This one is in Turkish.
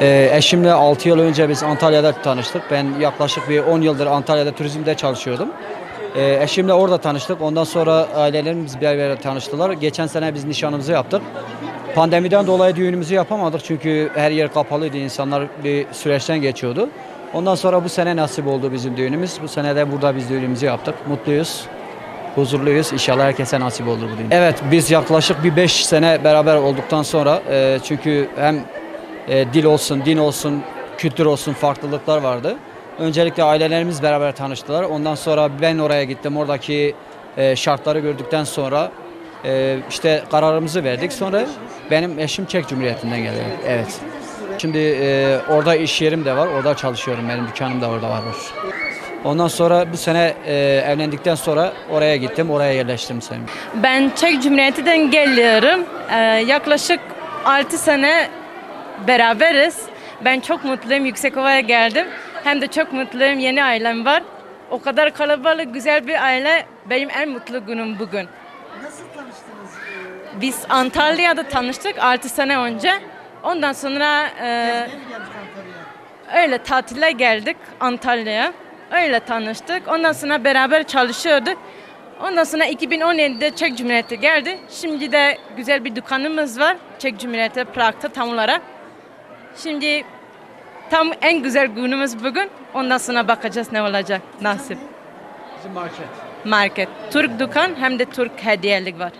Ee, eşimle 6 yıl önce biz Antalya'da tanıştık. Ben yaklaşık bir 10 yıldır Antalya'da turizmde çalışıyordum. Ee, eşimle orada tanıştık. Ondan sonra ailelerimiz bir araya tanıştılar. Geçen sene biz nişanımızı yaptık. Pandemiden dolayı düğünümüzü yapamadık çünkü her yer kapalıydı. İnsanlar bir süreçten geçiyordu. Ondan sonra bu sene nasip oldu bizim düğünümüz. Bu sene de burada biz düğünümüzü yaptık. Mutluyuz. Huzurluyuz. İnşallah herkese nasip olur bu düğün. Evet biz yaklaşık bir 5 sene beraber olduktan sonra e, çünkü hem e, dil olsun, din olsun, kültür olsun farklılıklar vardı. Öncelikle ailelerimiz beraber tanıştılar. Ondan sonra ben oraya gittim. Oradaki e, şartları gördükten sonra e, işte kararımızı verdik. Sonra benim eşim Çek Cumhuriyeti'nden geliyor. Evet. Şimdi e, orada iş yerim de var. Orada çalışıyorum. Benim dükkanım da orada var. Ondan sonra bu sene e, evlendikten sonra oraya gittim. Oraya yerleştim sen. Ben Çek Cumhuriyeti'nden geliyorum. Ee, yaklaşık 6 sene beraberiz. Ben çok mutluyum. Yüksekova'ya geldim. Hem de çok mutluyum. Yeni ailem var. O kadar kalabalık, güzel bir aile. Benim en mutlu günüm bugün. Nasıl tanıştınız? Biz Antalya'da tanıştık 6 sene önce. Ondan sonra e, öyle tatile geldik Antalya'ya. Öyle tanıştık. Ondan sonra beraber çalışıyorduk. Ondan sonra 2017'de Çek Cumhuriyeti geldi. Şimdi de güzel bir dükkanımız var. Çek Cumhuriyeti Prag'da tam olarak. Şimdi tam en güzel günümüz bugün. Ondan sonra bakacağız ne olacak nasip. Bizim market. Market. Türk dükkan hem de Türk hediyelik var.